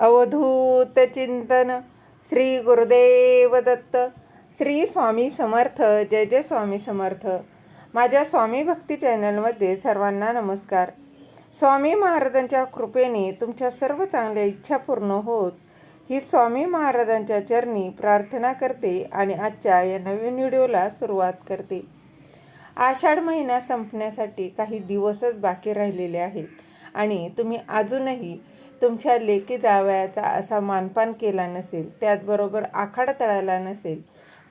अवधूत चिंतन श्री गुरुदेव दत्त. श्री स्वामी समर्थ जय जय स्वामी समर्थ. माझ्या स्वामी भक्ती चॅनलमध्ये सर्वांना नमस्कार. स्वामी महाराजांच्या कृपेने तुमच्या सर्व चांगल्या इच्छा पूर्ण होत ही स्वामी महाराजांच्या चरणी प्रार्थना करते आणि आजच्या या नवीन व्हिडिओला सुरुवात करते. आषाढ महिना संपण्यासाठी काही दिवसच बाकी राहिलेले आहेत आणि तुम्ही अजूनही तुमच्या लेकी जावयाचा असा मानपान केला नसेल त्याचबरोबर आखाड तळाला नसेल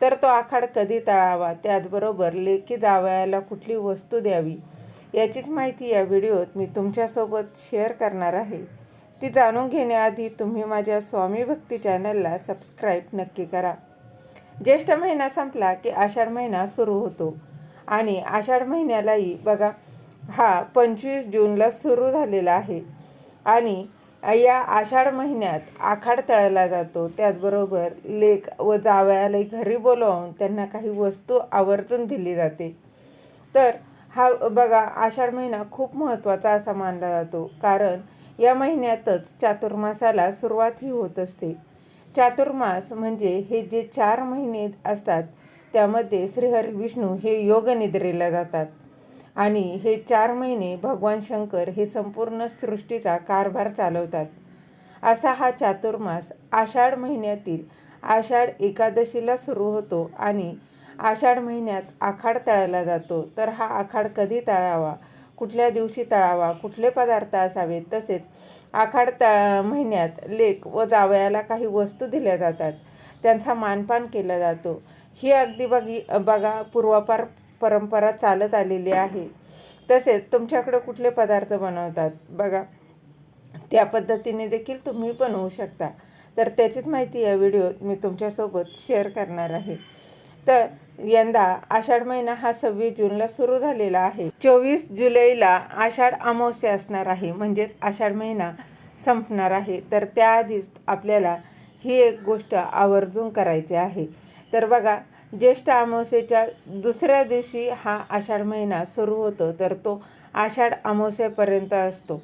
तर तो आखाड कधी तळावा? त्याचबरोबर लेकी जावयाला कुठली वस्तू द्यावी? याचीच माहिती या व्हिडिओत मी तुमच्यासोबत शेअर करणार आहे. ती जाणून घेण्याआधी तुम्ही माझ्या स्वामी भक्ती चॅनलला सबस्क्राईब नक्की करा. ज्येष्ठ महिना संपला की आषाढ महिना सुरू होतो. आणि आषाढ महिन्यालाही बघा हा पंचवीस जूनला सुरू झालेला आहे. आणि या आषाढ महिन्यात आखाड तळला जातो. त्याचबरोबर लेक व जावयाला घरी बोलावून त्यांना काही वस्तू आवर्जून दिली जाते. तर हा बघा आषाढ महिना खूप महत्त्वाचा असा मानला जातो. कारण या महिन्यातच चातुर्मासाला सुरुवातही होत असते. चातुर्मास म्हणजे हे जे चार महिने असतात त्यामध्ये श्रीहरी विष्णू हे योगनिद्रेला जातात. आणि हे चार महिने भगवान शंकर हे संपूर्ण सृष्टीचा कारभार चालवतात. असा हा चातुर्मास आषाढ महिन्यातील आषाढ एकादशीला सुरू होतो आणि आषाढ महिन्यात आखाड तळायला जातो. तर हा आखाड कधी तळावा? कुठल्या दिवशी तळावा? कुठले पदार्थ असावेत? तसेच आखाड त महिन्यात लेक व जावयाला काही वस्तू दिल्या जातात. त्यांचा मानपान केला जातो. ही अगदी बघी बघा पूर्वापार परंपरा चालत आलेली आहे. तसेच तुमच्याकडे कुठले पदार्थ बनवतात? बघा त्या पद्धतीने देखील तुम्ही बनवू शकता. तर त्याचीच माहिती या व्हिडिओत मी तुमच्यासोबत शेअर करणार आहे. तर यंदा आषाढ महिना हा सव्वीस जूनला सुरू झालेला आहे. चोवीस जुलैला आषाढ अमावस्या असणार आहे. म्हणजेच आषाढ महिना संपणार आहे. तर त्याआधीच आपल्याला ही एक गोष्ट आवर्जून करायची आहे. तर बघा ज्येष्ठ अमावस्येच्या दुसऱ्या दिवशी हा आषाढ महिना सुरू होतो तर तो आषाढ अमावस्येपर्यंत असतो.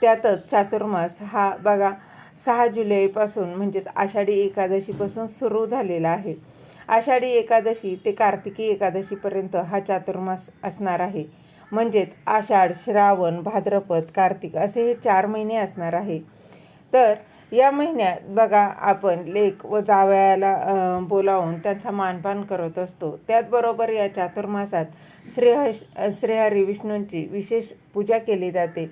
त्यातच चातुर्मास हा बघा सहा जुलैपासून म्हणजेच आषाढी एकादशीपासून सुरू झालेला आहे. आषाढी एकादशी ते कार्तिकी एकादशीपर्यंत हा चातुर्मास असणार आहे. म्हणजेच आषाढ श्रावण भाद्रपद कार्तिक असे हे चार महिने असणार आहे. तर या महिन्यात बघा आपण लेक व जावयाला बोलावून त्यांचा मानपान करत असतो. त्याचबरोबर या चातुर्मासात श्रेहश श्रेहरी विष्णूंची विशेष पूजा केली जाते.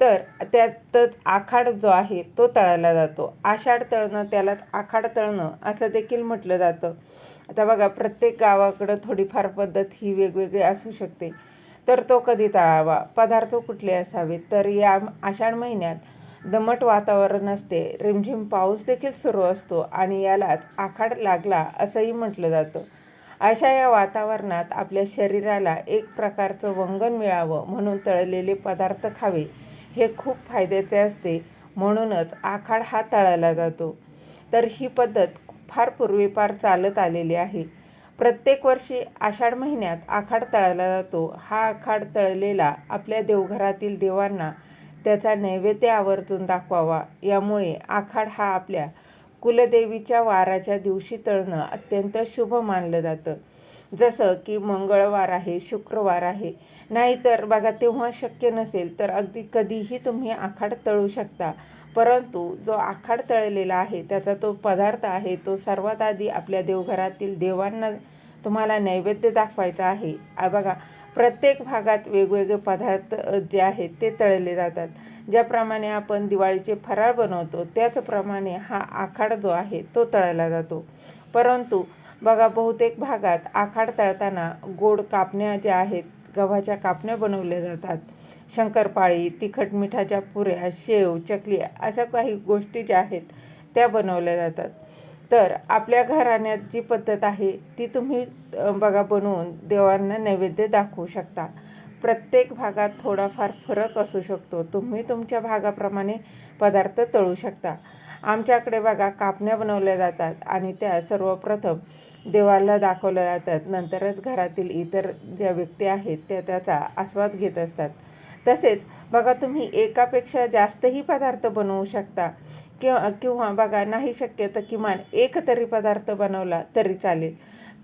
तर त्यातच आखाड जो आहे तो तळायला जातो. आषाढ तळणं त्यालाच आखाड तळणं असं देखील म्हटलं जातं. आता बघा प्रत्येक गावाकडं थोडीफार पद्धत ही वेगवेगळी असू शकते. तर तो कधी तळावा? पदार्थ कुठले असावेत? तर या आषाढ महिन्यात दमट वातावरण असते. रिमझिम पाऊस देखील सुरू असतो आणि यालाच आखाड लागला असंही म्हटलं जातं. अशा या वातावरणात आपल्या शरीराला एक प्रकारचं वंगण मिळावं म्हणून तळलेले पदार्थ खावे हे खूप फायद्याचे असते. म्हणूनच आखाड हा तळला जातो. तर ही पद्धत फार पूर्वीपार चालत आलेली आहे. प्रत्येक वर्षी आषाढ महिन्यात आखाड तळला जातो. हा आखाड तळलेला आपल्या देवघरातील देवांना त्याचा नैवेद्य आवर्जून दाखवावा. यामुळे आखाड हा आपल्या कुलदेवीच्या वाराच्या दिवशी तळणं अत्यंत शुभ मानलं जातं. जसं की मंगळवार आहे शुक्रवार आहे. नाहीतर बघा तेव्हा शक्य नसेल तर अगदी कधीही तुम्ही आखाड तळू शकता. परंतु जो आखाड तळलेला आहे त्याचा तो पदार्थ आहे तो सर्वात आधी आपल्या देवघरातील देवांना तुम्हाला नैवेद्य दाखवायचा आहे. बघा प्रत्येक भागात वेगवेगळे पदार्थ जे आहेत ते तळले जातात. ज्याप्रमाणे आपण दिवाळीचे फराळ बनवतो त्याचप्रमाणे हा आखाड जो आहे तो तळला जातो. परंतु बघा बहुतेक भागात आखाड तळताना गोड कापण्या ज्या आहेत गव्हाच्या कापण्या बनवल्या जातात. शंकरपाळी तिखट मिठाच्या पुऱ्या शेव चकली अशा काही गोष्टी ज्या आहेत त्या बनवल्या जातात. तर आपल्या घराण्यात जी पद्धत आहे ती तुम्ही बघा बनवून देवांना नैवेद्य दाखवू शकता. प्रत्येक भागात थोडाफार फरक असू शकतो. तुम्ही तुमच्या भागाप्रमाणे पदार्थ तळू शकता. आमच्याकडे बघा कापण्या बनवल्या जातात आणि त्या सर्वप्रथम देवाला दाखवल्या जातात. नंतरच घरातील इतर ज्या व्यक्ती आहेत त्या त्याचा आस्वाद घेत असतात. तसेच बघा तुम्ही एकापेक्षा जास्तही पदार्थ बनवू शकता. किंवा किंवा बघा नाही शक्य तर किमान एक तरी पदार्थ बनवला तरी चालेल.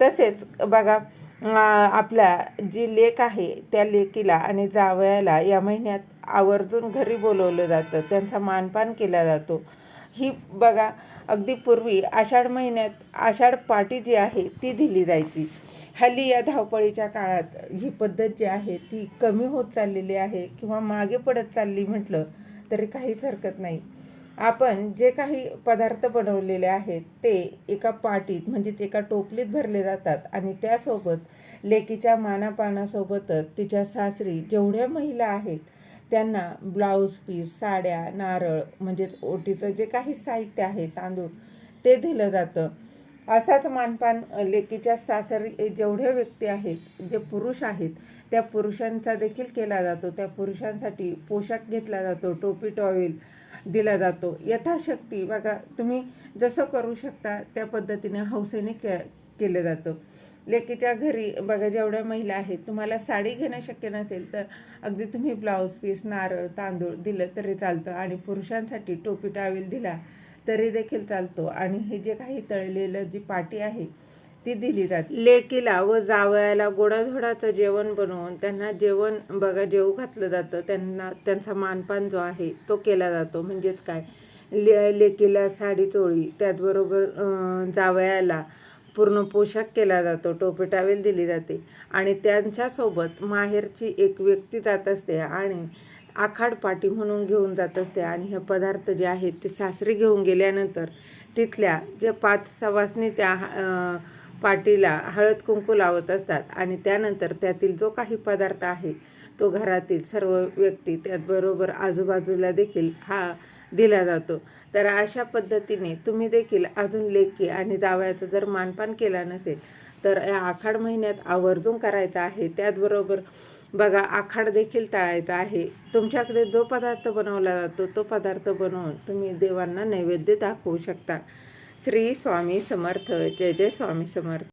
तसेच बघा आपला जी लेक आहे त्या लेकीला आणि जावयाला या महिन्यात आवर्जून घरी बोलवलं जातं. त्यांचा मानपान केला जातो. ही बघा अगदी पूर्वी आषाढ महिन्यात आषाढ पाटी जी आहे ती दिली जायची. हल्ली या धावपळीच्या काळात ही पद्धत जी आहे ती कमी होत चाललेली आहे किंवा मागे पडत चालली म्हटलं तरी काहीच हरकत नाही. आपण जे काही पदार्थ बनवलेले आहेत ते एका पाटीत म्हणजेच एका टोपलीत भरले जातात आणि त्यासोबत लेकीच्या मानापानासोबतच तिच्या सासरी जेवढ्या महिला आहेत त्यांना ब्लाऊज पीस साड्या नारळ म्हणजेच ओटीचं जे काही साहित्य आहे तांदूळ ते दिलं जातं. असाच मानपान लेकीच्या सासरी जेवढे व्यक्ती आहेत जे पुरुष आहेत त्या पुरुषांचा देखील केला जातो. त्या पुरुषांसाठी पोशाख घेतला जातो टोपी टॉवेल दिला जातो. यथाशक्ती बघा तुम्ही जसं करू शकता त्या पद्धतीने हौसेने के केलं जातं. लेकीच्या घरी बघा जेवढ्या महिला आहेत तुम्हाला साडी घेणं शक्य नसेल तर अगदी तुम्ही ब्लाऊज पीस नारळ तांदूळ दिलं तरी चालतं. आणि पुरुषांसाठी टोपी टावेल दिला तरी देखील चालतो. आणि हे जे काही तळलेलं जी पाटी आहे ती दिली जाते. लेकीला व जावयाला गोडाधोडाचं जेवण बनवून त्यांना जेवण बघा जेवू घातलं जातं. त्यांना त्यांचा मानपान जो आहे तो केला जातो. म्हणजेच काय? ले लेकीला साडी चोळी त्याचबरोबर जावयाला पूर्ण पोशाख केला जातो. टोपी टावेल दिली जाते. आणि त्यांच्यासोबत माहेरची एक व्यक्ती जात असते. आणि आखाड पाटी म्हणून घेऊन जात असते आणि हे पदार्थ जे आहेत ते सासरे घेऊन गेल्यानंतर तिथल्या जे पाच सवासनी त्या पाटीला हळद कुंकू लावत असतात आणि त्यानंतर त्यातील जो काही पदार्थ आहे तो घरातील सर्व व्यक्ती त्याचबरोबर आजूबाजूला देखील हा दिला जातो. तर अशा पद्धतीने तुम्ही देखील अजून लेखी आणि जावयाचं जर मानपान केला नसेल तर या आखाड महिन्यात आवर्जून करायचं आहे. त्याचबरोबर बघा आखाड देखील टाळायचा आहे. तुमच्याकडे जो पदार्थ बनवला जातो तो पदार्थ बनवून तुम्ही देवांना नैवेद्य दाखवू शकता. श्री स्वामी समर्थ. जय जय स्वामी समर्थ.